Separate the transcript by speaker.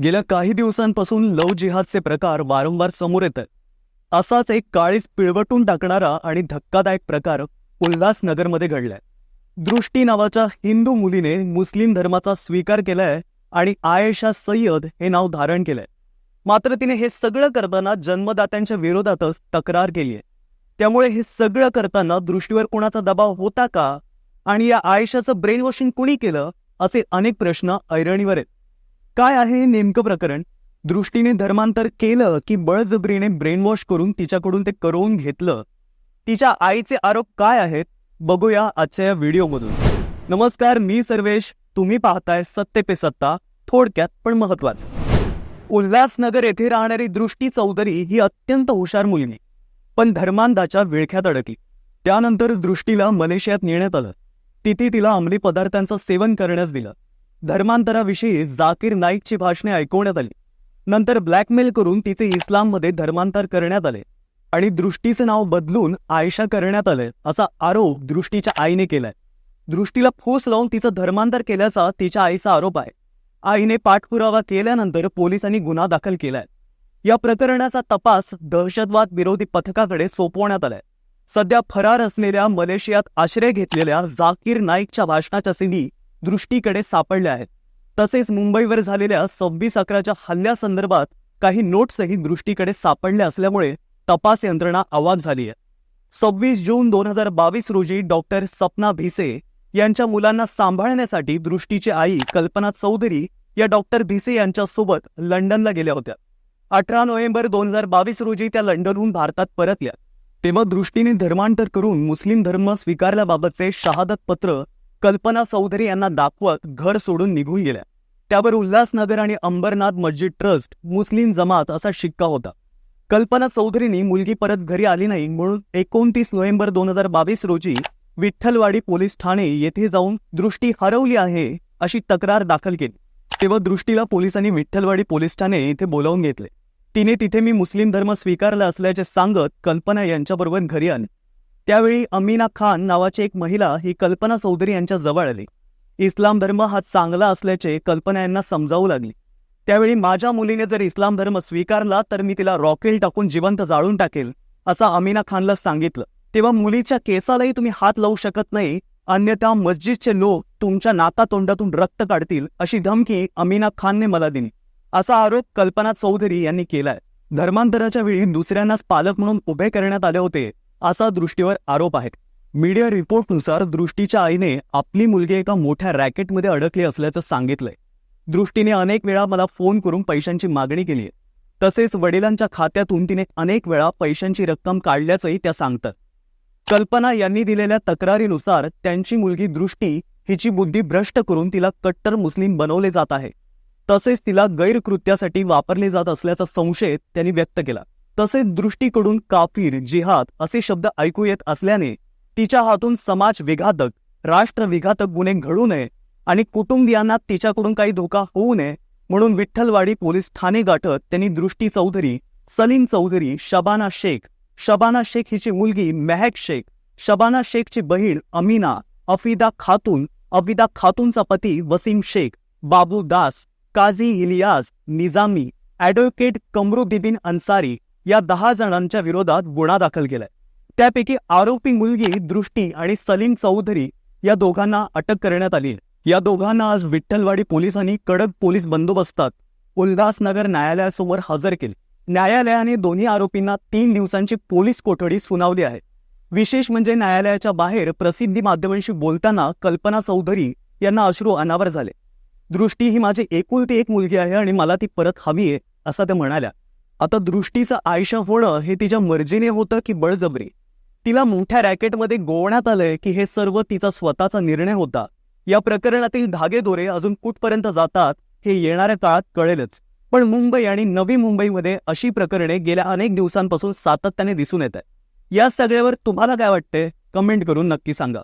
Speaker 1: गेल्या काही दिवसांपासून लव जिहादचे प्रकार वारंवार समोर येत आहेत असाच एक काळीच पिळवटून टाकणारा आणि धक्कादायक प्रकार उल्हासनगरमध्ये घडलाय. दृष्टी नावाच्या हिंदू मुलीने मुस्लिम धर्माचा स्वीकार केलाय आणि आयशा सय्यद हे नाव धारण केलंय. मात्र तिने हे सगळं करताना जन्मदात्यांच्या विरोधातच तक्रार केली आहे त्यामुळे हे सगळं करताना दृष्टीवर कोणाचा दबाव होता का? आणि या आयशाचं ब्रेन वॉशिंग कुणी केलं? असे अनेक प्रश्न ऐरणीवर आहेत. काय आहे हे नेमकं प्रकरण? दृष्टीने धर्मांतर केलं की बळजबरीने ब्रेनवॉश करून तिच्याकडून ते करवून घेतलं? तिच्या आईचे आरोप काय आहेत? बघूया आजच्या या व्हिडिओमधून. नमस्कार मी सर्वेश. तुम्ही पाहताय सत्य पे सत्ता. थोडक्यात पण महत्वाचं. उल्हासनगर येथे राहणारी दृष्टी चौधरी ही अत्यंत हुशार मुलगी. पण धर्मांधाच्या विळख्यात अडकली. त्यानंतर दृष्टीला मलेशियात नेण्यात आलं. तिथे तिला अंमली पदार्थांचं सेवन करण्यास दिलं. धर्मांतराविषयी जाकीर नाईकची भाषणे ऐकवण्यात आली. नंतर ब्लॅकमेल करून तिचे इस्लाममध्ये धर्मांतर करण्यात आले आणि दृष्टीचं नाव बदलून आयशा करण्यात आलंय असा आरोप दृष्टीच्या आईने केलाय. दृष्टीला फूस लावून तिचं धर्मांतर केल्याचा तिच्या आईचा आरोप आहे. आईने पाठपुरावा केल्यानंतर पोलिसांनी गुन्हा दाखल केलाय. या प्रकरणाचा तपास दहशतवाद विरोधी पथकाकडे सोपवण्यात आलाय. सध्या फरार असलेल्या मलेशियात आश्रय घेतलेल्या जाकीर नाईकच्या भाषणाच्या सिंधी दृष्टीकडे सापडल्या आहेत. तसेच मुंबईवर झालेल्या सव्वीस अकराच्या हल्ल्यासंदर्भात काही नोट्सही दृष्टीकडे सापडल्या असल्यामुळे तपास यंत्रणा आवाज झाली आहे. सव्वीस जून दोन हजार बावीस रोजी डॉक्टर सपना भिसे यांच्या मुलांना सांभाळण्यासाठी दृष्टीची आई कल्पना चौधरी या डॉक्टर भिसे यांच्यासोबत लंडनला गेल्या होत्या. अठरा नोव्हेंबर दोन हजार बावीस रोजी त्या लंडनहून भारतात परतल्या. तेव्हा दृष्टीने धर्मांतर करून मुस्लिम धर्म स्वीकारल्याबाबतचे शहादत पत्र कल्पना चौधरी यांना दाखवत घर सोडून निघून गेल्या. त्यावर उल्हासनगर आणि अंबरनाथ मस्जिद ट्रस्ट मुस्लिम जमात असा शिक्का होता. कल्पना चौधरींनी मुलगी परत घरी आली नाही म्हणून एकोणतीस नोव्हेंबर दोन हजार बावीस रोजी विठ्ठलवाडी पोलीस ठाणे येथे जाऊन दृष्टी हरवली आहे अशी तक्रार दाखल केली. तेव्हा दृष्टीला पोलिसांनी विठ्ठलवाडी पोलीस ठाणे येथे बोलावून घेतले. तिने तिथे मी मुस्लिम धर्म स्वीकारला असल्याचे सांगत कल्पना यांच्याबरोबर घरी आली. त्यावेळी अमीना खान नावाची एक महिला ही कल्पना चौधरी यांच्या जवळ आली. इस्लाम धर्म हा चांगला असल्याचे कल्पना यांना समजावू लागली. त्यावेळी माझ्या मुलीने जर इस्लाम धर्म स्वीकारला तर मी तिला रॉकेल टाकून जिवंत जाळून टाकेल असं अमीना खानला सांगितलं. तेव्हा मुलीच्या केसालाही तुम्ही हात लावू शकत नाही अन्यथा मस्जिदचे लोक तुमच्या नाकातोंडातून रक्त काढतील अशी धमकी अमीना खानने मला दिली. असा आरोप कल्पना चौधरी यांनी केलाय. धर्मांतराच्या वेळी दुसऱ्यांनाच पालक म्हणून उभे करण्यात आले होते असा दृष्टीवर आरोप आहेत. मीडिया रिपोर्टनुसार दृष्टीच्या आईने आपली मुलगी एका मोठ्या रॅकेटमध्ये अडकली असल्याचं सांगितलंय. दृष्टीने अनेक वेळा मला फोन करून पैशांची मागणी केली तसेच वडिलांच्या खात्यातून तिने अनेक वेळा पैशांची रक्कम काढल्याचंही त्या सांगतात. कल्पना यांनी दिलेल्या तक्रारीनुसार त्यांची मुलगी दृष्टी हिची बुद्धी भ्रष्ट करून तिला कट्टर मुस्लिम बनवले जात आहे. तसेच तिला गैरकृत्यासाठी वापरले जात असल्याचा संशय त्यांनी व्यक्त केला. तसेच दृष्टीकडून काफीर जिहाद असे शब्द ऐकू येत असल्याने तिच्या हातून समाज विघातक राष्ट्र विघातक गुन्हे घडू नये आणि कुटुंबियांना तिच्याकडून काही धोका होऊ नये म्हणून विठ्ठलवाडी पोलीस ठाणे गाठत त्यांनी दृष्टी चौधरी सलीम चौधरी शबाना शेख शबाना शेख हिची मुलगी मेहक शेख शबाना शेखची बहीण अमीना अफिदा खातून अफिदा खातूनचा पती वसीम शेख बाबू दास काझी इलियास निजामी ॲडव्होकेट कमरुद्दीन अन्सारी या दहा जणांच्या विरोधात गुन्हा दाखल केलाय. त्यापैकी आरोपी मुलगी दृष्टी आणि सलीम चौधरी या दोघांना अटक करण्यात आली या दोघांना आज विठ्ठलवाडी पोलिसांनी कडक पोलीस बंदोबस्तात उल्हासनगर न्यायालयासमोर हजर केले. न्यायालयाने दोन्ही आरोपींना तीन दिवसांची पोलीस कोठडी सुनावली आहे. विशेष म्हणजे न्यायालयाच्या बाहेर प्रसिद्धी माध्यमांशी बोलताना कल्पना चौधरी यांना अश्रू अनावर झाले. दृष्टी ही माझी एकुलती एक मुलगी आहे आणि मला ती परत हवी आहे असं त्या म्हणाल्या. आता दृष्टीचं आयुष्य होणं हे तिच्या मर्जीने होतं की बळजबरी. तिला मोठ्या रॅकेटमध्ये गोवण्यात आलंय की हे सर्व तिचा स्वतःचा निर्णय होता. या प्रकरणातील धागेदोरे अजून कुठपर्यंत जातात हे येणाऱ्या काळात कळेलच. पण मुंबई आणि नवी मुंबईमध्ये अशी प्रकरणे गेल्या अनेक दिवसांपासून सातत्याने दिसून येत आहे या सगळ्यावर तुम्हाला काय वाटते कमेंट करून नक्की सांगा.